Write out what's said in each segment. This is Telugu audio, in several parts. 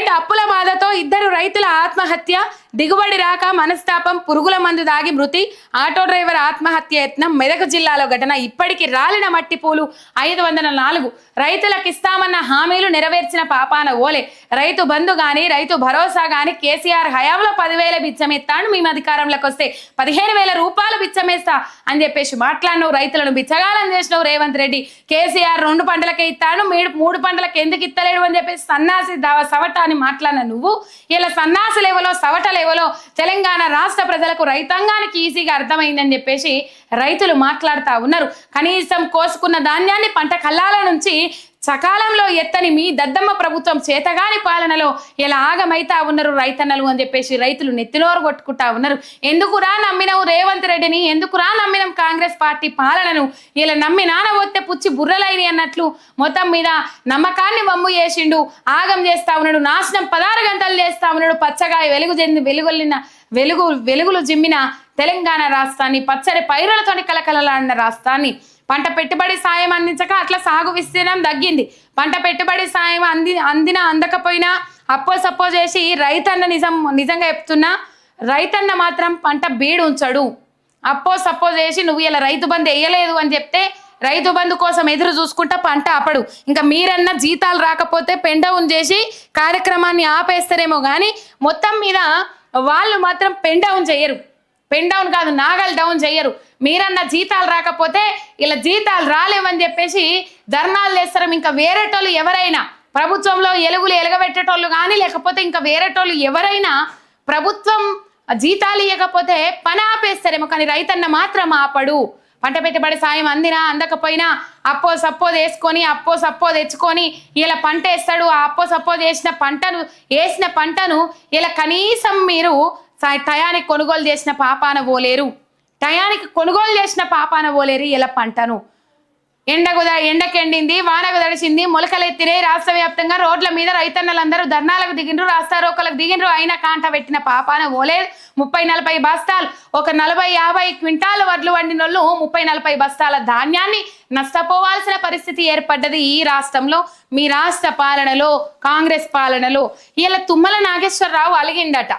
రైతు అప్పుల బాధతో ఇద్దరు రైతుల ఆత్మహత్య దిగుబడి రాక మనస్తాపం పురుగుల మందు దాగి మృతి ఆటో డ్రైవర్ ఆత్మహత్య యత్నం మెదక్ జిల్లాలో ఘటన ఇప్పటికి రాలిన మట్టి పూలు ఐదు వందల నాలుగు. రైతులకు ఇస్తామన్న హామీలు నెరవేర్చిన పాపాన ఓలే. రైతు బంధు గాని రైతు భరోసా గాని కేసీఆర్ హయాంలో పదివేల బిచ్చమెత్తాను మేము అధికారంలోకి వస్తే పదిహేను వేల రూపాయలు బిచ్చమేస్తా అని చెప్పేసి మాట్లాడినావు. రైతులను బిచ్చగాలం చేసినావు రేవంత్ రెడ్డి. కేసీఆర్ రెండు పంటలకే ఇస్తాను మూడు మూడు పంటలకు ఎందుకు ఇత్తలేడు అని చెప్పేసి సన్నాసి దావ సవటాన్ని అని మాట్లాడిన నువ్వు ఇలా సన్నాసి లెవెలో సవట లెవెలో తెలంగాణ రాష్ట్ర ప్రజలకు రైతాంగానికి ఈజీగా అర్థమైందని చెప్పేసి రైతులు మాట్లాడుతూ ఉన్నారు. కనీసం కోసుకున్న ధాన్యాన్ని పంట కల్లాల నుంచి సకాలంలో ఎత్తని మీ దద్దమ్మ ప్రభుత్వం చేతగాని పాలనలో ఇలా ఆగమైతా ఉన్నారు రైతన్నలు అని చెప్పేసి రైతులు నెత్తినోరు కొట్టుకుంటా ఉన్నారు. ఎందుకురా నమ్మినావు రేవంత్ రెడ్డిని? ఎందుకురా నమ్మినం కాంగ్రెస్ పార్టీ పాలనను? ఇలా నమ్మి నానబోతే పుచ్చి బుర్రలైని అన్నట్లు మొత్తం మీద నమ్మకాన్ని వమ్ము చేసిండు ఆగం చేస్తా ఉన్నాడు నాశనం పదహారు గంటలు చేస్తా ఉన్నాడు పచ్చగా వెలుగు చెంది వెలుగొల్లిన వెలుగు వెలుగులు జిమ్మిన తెలంగాణ రాష్ట్రాన్ని పచ్చడి పైరులతోని కలకలలాడిన రాష్ట్రాన్ని పంట పెట్టుబడి సాయం అందించక అట్లా సాగు విస్తీర్ణం తగ్గింది. పంట పెట్టుబడి సాయం అంది అందిన అందకపోయినా అప్పో సప్పో చేసి రైతన్న నిజం నిజంగా చెప్తున్నా రైతన్న మాత్రం పంట బీడు ఉంచడు. అప్పో సప్పో చేసి నువ్వు ఇలా రైతు బంధు వేయలేదు అని చెప్తే రైతు బంధు కోసం ఎదురు చూసుకుంటా పంట ఆపడు. ఇంకా మీరన్నా జీతాలు రాకపోతే పెండౌన్ చేసి కార్యక్రమాన్ని ఆపేస్తారేమో కానీ మొత్తం మీద వాళ్ళు మాత్రం పెండౌన్ చేయరు. పెన్ డౌన్ కాదు నాగల్ డౌన్ చేయరు. మీరన్న జీతాలు రాకపోతే ఇలా జీతాలు రాలేవని చెప్పేసి ధర్నాలు చేస్తారు. ఇంకా వేరేటోళ్ళు ఎవరైనా ప్రభుత్వంలో ఎలుగులు ఎలగబెట్టేటోళ్ళు కానీ లేకపోతే ఇంకా వేరేటోళ్ళు ఎవరైనా ప్రభుత్వం జీతాలు ఇవ్వకపోతే పని ఆపేస్తారేమో కానీ రైతన్న మాత్రం ఆపడు. పంట పెట్టుబడి సాయం అందినా అందకపోయినా అప్పో సప్పో వేసుకొని అప్పో సప్పో తెచ్చుకొని ఇలా పంట వేస్తాడు ఆ అప్పో సప్పో చేసిన పంటను వేసిన పంటను ఇలా కనీసం మీరు టయానికి కొనుగోలు చేసిన పాపాన పోలేరు. టయానికి కొనుగోలు చేసిన పాపాన పోలేరు ఇలా పంటను. ఎండకు ఎండకెండింది వానకు తడిసింది మొలకలెత్తిరే రాష్ట్ర వ్యాప్తంగా రోడ్ల మీద రైతన్నలందరూ ధర్నాలకు దిగిండ్రు రాస్తారోకలకు దిగిండ్రు అయినా కాంట పెట్టిన పాపాన ఓలే ముప్పై నలభై బస్తాలు ఒక నలభై యాభై క్వింటాల వడ్లు వండినోళ్ళు ముప్పై నలభై బస్తాల ధాన్యాన్ని నష్టపోవాల్సిన పరిస్థితి ఏర్పడ్డది ఈ రాష్ట్రంలో. మీ రాష్ట్ర పాలనలో కాంగ్రెస్ పాలనలో. ఇలా తుమ్మల నాగేశ్వరరావు అలిగిండట.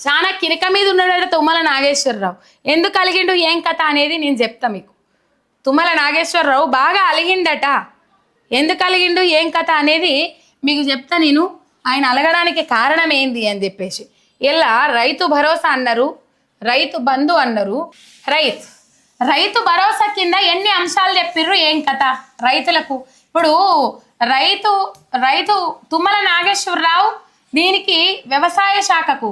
చాలా కినక మీద ఉన్నాడట తుమ్మల నాగేశ్వరరావు. ఎందుకు అలిగిండు? ఏం కథ అనేది నేను చెప్తా మీకు. తుమ్మల నాగేశ్వరరావు బాగా అలిగిండట. ఎందుకు అలిగిండు? ఏం కథ అనేది మీకు చెప్తా నేను. ఆయన అలగడానికి కారణం ఏంది అని చెప్పేసి. ఇలా రైతు భరోసా అన్నారు. రైతు బంధు అన్నారు. రైతు రైతు భరోసా కింద ఎన్ని అంశాలు చెప్పిర్రు? ఏం కథ? రైతులకు. ఇప్పుడు రైతు రైతు తుమ్మల నాగేశ్వరరావు దీనికి వ్యవసాయ శాఖకు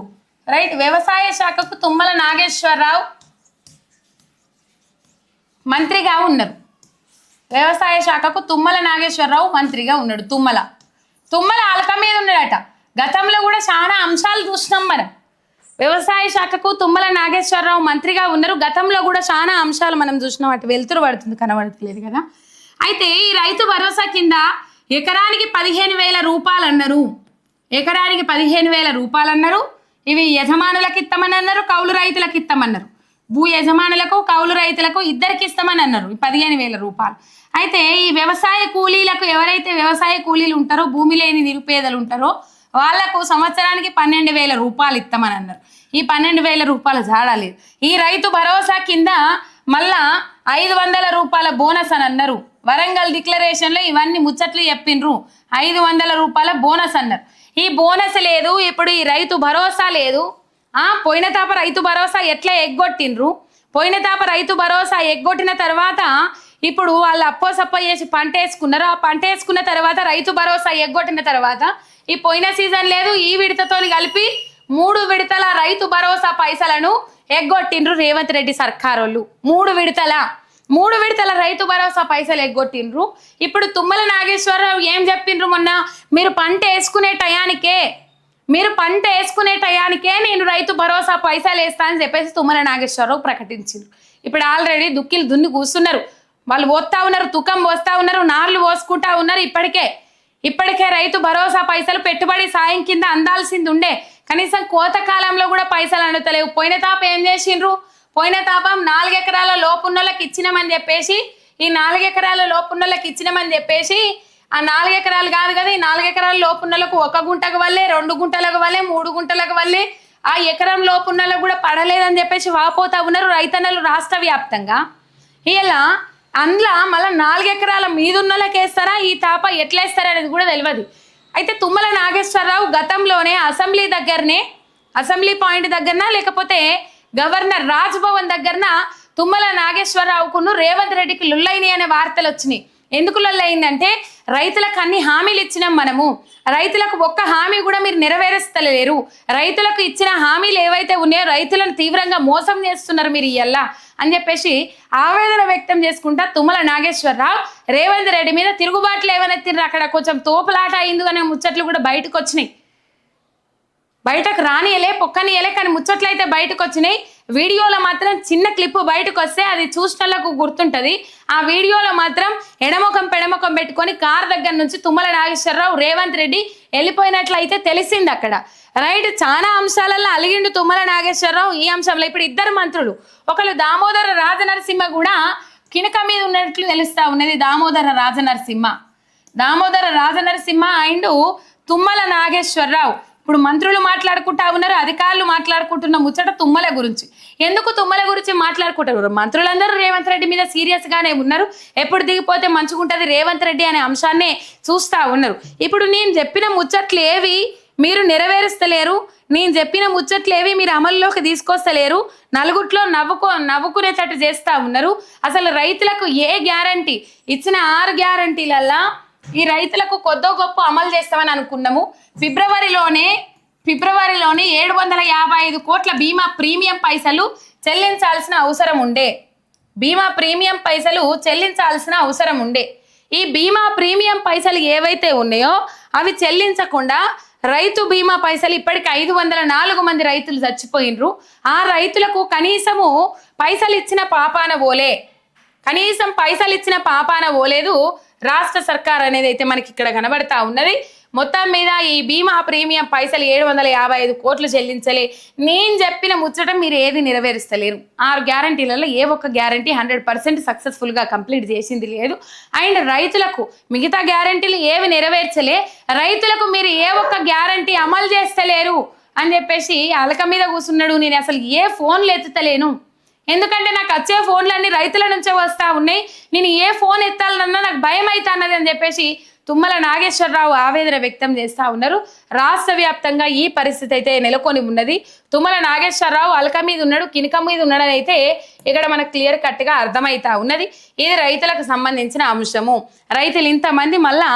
రైట్ వ్యవసాయ శాఖకు తుమ్మల నాగేశ్వరరావు మంత్రిగా ఉన్నారు. వ్యవసాయ శాఖకు తుమ్మల నాగేశ్వరరావు మంత్రిగా ఉన్నాడు తుమ్మల. తుమ్మల అలక మీద ఉన్నాడట. గతంలో కూడా చాలా అంశాలు చూసినాం మనం. వ్యవసాయ శాఖకు తుమ్మల నాగేశ్వరరావు మంత్రిగా ఉన్నారు. గతంలో కూడా చాలా అంశాలు మనం చూసినాం. అటు వెలుతురు పడుతుంది కనబడతలేదు కదా. అయితే ఈ రైతు భరోసా కింద ఎకరానికి పదిహేను వేల రూపాయలు అన్నారు. ఎకరానికి పదిహేను వేల రూపాయలు అన్నారు. ఇవి యజమానులకు ఇస్తామని అన్నారు కౌలు రైతులకు ఇస్తామన్నారు భూ యజమానులకు కౌలు రైతులకు ఇద్దరికి ఇస్తామని అన్నారు ఈ పదిహేను వేల రూపాయలు. అయితే ఈ వ్యవసాయ కూలీలకు ఎవరైతే వ్యవసాయ కూలీలు ఉంటారో భూమి లేని నిరుపేదలు ఉంటారో వాళ్ళకు సంవత్సరానికి పన్నెండు వేల రూపాయలు ఇస్తామని అన్నారు. ఈ పన్నెండు వేల రూపాయలు జాడలేదు ఈ రైతు భరోసా కింద మళ్ళా ఐదు వందల రూపాయల బోనస్ అని అన్నారు. వరంగల్ డిక్లరేషన్లో ఇవన్నీ ముచ్చట్లు చెప్పిండ్రు. ఐదు వందల రూపాయల బోనస్ అన్నారు. ఈ బోనస్ లేదు ఇప్పుడు ఈ రైతు భరోసా లేదు. ఆ పోయిన తాప రైతు భరోసా ఎట్లా ఎగ్గొట్టిండ్రు? పోయిన తాప రైతు భరోసా ఎగ్గొట్టిన తర్వాత ఇప్పుడు వాళ్ళు అప్పో సప్పో చేసి పంట వేసుకున్నారు? ఆ పంట వేసుకున్న తర్వాత రైతు భరోసా ఎగ్గొట్టిన తర్వాత ఈ పోయిన సీజన్ లేదు ఈ విడతతో కలిపి మూడు విడతల రైతు భరోసా పైసలను ఎగ్గొట్టిండ్రు రేవంత్ రెడ్డి సర్కారోళ్ళు. మూడు విడతల. మూడు విడతల రైతు భరోసా పైసలు ఎగ్గొట్టిండ్రు. ఇప్పుడు తుమ్మల నాగేశ్వరరావు ఏం చెప్పిండ్రు మొన్న? మీరు పంట వేసుకునే టయానికే మీరు పంట వేసుకునే టయానికే నేను రైతు భరోసా పైసలు వేస్తా అని చెప్పేసి తుమ్మల నాగేశ్వరరావు ప్రకటించిండ్రు. ఇప్పుడు ఆల్రెడీ దుక్కిలు దున్ని కూస్తున్నారు వాళ్ళు పోస్తా ఉన్నారు తుకం పోస్తా ఉన్నారు నార్లు పోసుకుంటా ఉన్నారు ఇప్పటికే. ఇప్పటికే రైతు భరోసా పైసలు పెట్టుబడి సాయం కింద అందాల్సింది ఉండే. కనీసం కోత కాలంలో కూడా పైసలు అందుతలేవు. పోయిన తాప ఏం చేసిండ్రు? పోయిన తాపం నాలుగు ఎకరాల లోపున్నోళ్ళకి ఇచ్చినామని చెప్పేసి ఈ నాలుగు ఎకరాల లోపున్నోళ్ళకి ఇచ్చినామని చెప్పేసి ఆ నాలుగు ఎకరాలు కాదు కదా ఈ నాలుగు ఎకరాల లోపున్నలకు ఒక గుంటకు వల్లే రెండు గుంటలకు వల్లే మూడు గుంటలకు వల్లే ఆ ఎకరం లోపున్నలకు కూడా పడలేదని చెప్పేసి వాపోతా ఉన్నారు రైతన్నలు రాష్ట్ర వ్యాప్తంగా. ఇలా అందులో మళ్ళీ నాలుగెకరాల మీదున్నోళ్ళకి వేస్తారా ఈ తాప ఎట్లేస్తారా అనేది కూడా తెలియదు అయితే తుమ్మల నాగేశ్వరరావు గతంలోనే అసెంబ్లీ దగ్గరనే అసెంబ్లీ పాయింట్ దగ్గరన లేకపోతే గవర్నర్ రాజ్భవన్ దగ్గరన తుమ్మల నాగేశ్వరరావుకును రేవంత్ రెడ్డికి లుల్లైని అనే వార్తలు వచ్చినాయి. ఎందుకు లొల్లయిందంటే రైతులకు అన్ని హామీలు ఇచ్చినాం మనము. రైతులకు ఒక్క హామీ కూడా మీరు నెరవేరుస్తలేరు. రైతులకు ఇచ్చిన హామీలు ఏవైతే ఉన్నాయో రైతులను తీవ్రంగా మోసం చేస్తున్నారు మీరు ఇయ్యల్లా అని చెప్పేసి ఆవేదన వ్యక్తం చేసుకుంటా తుమ్మల నాగేశ్వరరావు రేవంత్ రెడ్డి మీద తిరుగుబాట్లు ఏమనెత్తిర్రు అక్కడ కొంచెం తోపులాట అయింది అనే ముచ్చట్లు కూడా బయటకు వచ్చినాయి. బయటకు రానియలే పొక్కనియలే కానీ ముచ్చట్లయితే బయటకు వచ్చినాయి వీడియోలో మాత్రం చిన్న క్లిప్ బయటకు వస్తే అది చూసినలకు గుర్తుంటది. ఆ వీడియోలో మాత్రం ఎడమొఖం పెడమొఖం పెట్టుకొని కార్ దగ్గర నుంచి తుమ్మల నాగేశ్వరరావు రేవంత్ రెడ్డి వెళ్ళిపోయినట్లయితే తెలిసింది అక్కడ. రైట్ చాలా అంశాలలో అలిగిండు తుమ్మల నాగేశ్వరరావు ఈ అంశంలో. ఇప్పుడు ఇద్దరు మంత్రులు. ఒకళ్ళు దామోదర రాజనరసింహ కూడా కినక మీద ఉన్నట్లు తెలుస్తా ఉన్నది దామోదర రాజనరసింహ. దామోదర రాజనరసింహ అండ్ తుమ్మల నాగేశ్వరరావు. ఇప్పుడు మంత్రులు మాట్లాడుకుంటా ఉన్నారు అధికారులు మాట్లాడుకుంటున్న ముచ్చట తుమ్మల గురించి. ఎందుకు తుమ్మల గురించి మాట్లాడుకుంటారు మంత్రులందరూ రేవంత్ రెడ్డి మీద సీరియస్ గానే ఉన్నారు. ఎప్పుడు దిగిపోతే మంచుకుంటది రేవంత్ రెడ్డి అనే అంశాన్నే చూస్తా ఉన్నారు. ఇప్పుడు నేను చెప్పిన ముచ్చట్లు ఏవి మీరు నెరవేరుస్తలేరు. నేను చెప్పిన ముచ్చట్లు ఏవి మీరు అమల్లోకి తీసుకొస్తలేరు. నలుగుట్లో నవ్వుకో నవ్వుకునేటట్టు చేస్తా ఉన్నారు. అసలు రైతులకు ఏ గ్యారంటీ? ఇచ్చిన ఆరు గ్యారంటీలల్లా ఈ రైతులకు కొద్దో గొప్ప అమలు చేస్తామని అనుకున్నాము. ఫిబ్రవరిలోనే ఫిబ్రవరిలోనే ఏడు వందల యాభై ఐదు కోట్ల బీమా ప్రీమియం పైసలు చెల్లించాల్సిన అవసరం ఉండే. బీమా ప్రీమియం పైసలు చెల్లించాల్సిన అవసరం ఉండే. ఈ బీమా ప్రీమియం పైసలు ఏవైతే ఉన్నాయో అవి చెల్లించకుండా రైతు బీమా పైసలు ఇప్పటికి ఐదు వందల నాలుగు మంది రైతులు చచ్చిపోయినరు. ఆ రైతులకు కనీసము పైసలు ఇచ్చిన పాపాన పోలే. కనీసం పైసలు ఇచ్చిన పాపాన పోలేదు. రాష్ట్ర సర్కార్ అనేది అయితే మనకి ఇక్కడ కనబడతా ఉన్నది. మొత్తం మీద ఈ బీమా ప్రీమియం పైసలు ఏడు వందల యాభై ఐదు కోట్లు చెల్లించలే. నేను చెప్పిన ముచ్చట మీరు ఏది నెరవేరుస్తలేరు. ఆరు గ్యారంటీలలో ఏ ఒక్క గ్యారంటీ హండ్రెడ్ పర్సెంట్ సక్సెస్ఫుల్గా కంప్లీట్ చేసింది లేదు. అండ్ రైతులకు మిగతా గ్యారంటీలు ఏవి నెరవేర్చలే? రైతులకు మీరు ఏ ఒక్క గ్యారంటీ అమలు చేస్తలేరు అని చెప్పేసి అలక మీద కూర్చున్నాడు. నేను అసలు ఏ ఫోన్లు ఎత్తుతలేను. ఎందుకంటే నాకు వచ్చే ఫోన్లన్నీ రైతుల నుంచే వస్తా ఉన్నాయి. నేను ఏ ఫోన్ ఎత్తాలన్నా నాకు భయం అవుతున్నది అని చెప్పేసి తుమ్మల నాగేశ్వరరావు ఆవేదన వ్యక్తం చేస్తా ఉన్నారు. రాష్ట్ర వ్యాప్తంగా ఈ పరిస్థితి అయితే నెలకొని ఉన్నది. తుమ్మల నాగేశ్వరరావు అలక మీద ఉన్నాడు కినక మీద ఉన్నాడని అయితే ఇక్కడ మనకు క్లియర్ కట్గా అర్థమవుతా ఉన్నది. ఇది రైతులకు సంబంధించిన అంశము. రైతులు ఇంతమంది మళ్ళా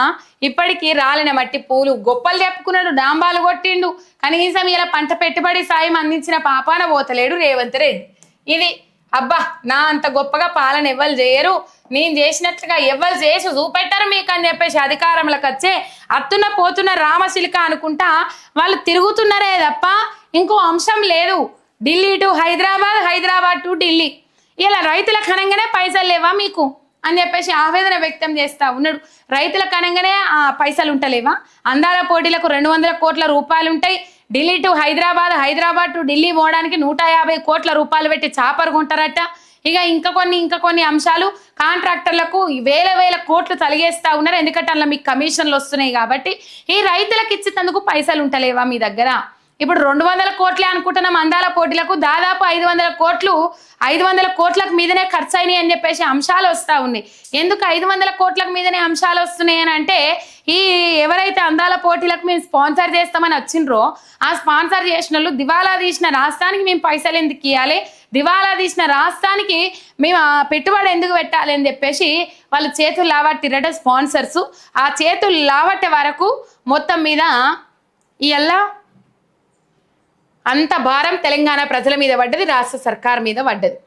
ఇప్పటికీ రాలిన మట్టి పూలు గొప్పలు చెప్పుకున్నాడు డాంబాలు కొట్టిండు. కనీసం ఇలా పంట పెట్టుబడి సాయం అందించిన పాపాన పోతలేడు రేవంత్ రెడ్డి. ఇది అబ్బా నా అంత గొప్పగా పాలన ఎవ్వరు చేయరు. నేను చేసినట్లుగా ఎవ్వరు చేసి చూపెట్టరు మీకు అని చెప్పేసి అధికారంలోకి వచ్చే అత్తున్న పోతున్న రామశిలిక అనుకుంటా వాళ్ళు తిరుగుతున్నారే తప్ప ఇంకో అంశం లేదు. Delhi to Hyderabad Hyderabad to Delhi. ఇలా రైతుల కనంగానే పైసలు లేవా మీకు? అని చెప్పేసి ఆవేదన వ్యక్తం చేస్తా ఉన్నాడు. రైతుల కనంగానే ఆ పైసలు ఉంటలేవా? అందాల పోటీలకు రెండు వందల కోట్ల రూపాయలు ఉంటాయి. ఢిల్లీ టు హైదరాబాద్ హైదరాబాద్ టు ఢిల్లీ పోవడానికి నూట యాభై కోట్ల రూపాయలు పెట్టి చాపర్ కొంటారట. ఇక ఇంకా కొన్ని ఇంకా కొన్ని అంశాలు కాంట్రాక్టర్లకు వేల వేల కోట్లు తలిగేస్తా ఉన్నారు. ఎందుకంటే అందులో మీకు కమిషన్లు వస్తున్నాయి కాబట్టి ఈ రైతులకు ఇచ్చేందుకు పైసలు ఉంటలేవా మీ దగ్గర? ఇప్పుడు రెండు వందల కోట్లే అనుకుంటున్నాం అందాల పోటీలకు. దాదాపు ఐదు వందల కోట్లు ఐదు వందల కోట్లకు మీదనే ఖర్చు అయినాయి అని చెప్పేసి అంశాలు వస్తూ ఉన్నాయి. ఎందుకు ఐదు వందల కోట్లకు మీదనే అంశాలు వస్తున్నాయి అని అంటే ఈ ఎవరైతే అందాల పోటీలకు మేము స్పాన్సర్ చేస్తామని వచ్చిండ్రో ఆ స్పాన్సర్ చేసిన వాళ్ళు దివాలా తీసిన రాష్ట్రానికి మేము పైసలు ఎందుకు ఇవ్వాలి దివాలా తీసిన రాష్ట్రానికి మేము పెట్టుబడి ఎందుకు పెట్టాలి అని చెప్పేసి వాళ్ళు చేతులు లావట్టిరట స్పాన్సర్స్. ఆ చేతులు లావట్టే వరకు మొత్తం మీద ఇవల్ల అంత భారం తెలంగాణ ప్రజల మీద పడ్డది రాష్ట్ర సర్కార్ మీద పడ్డది.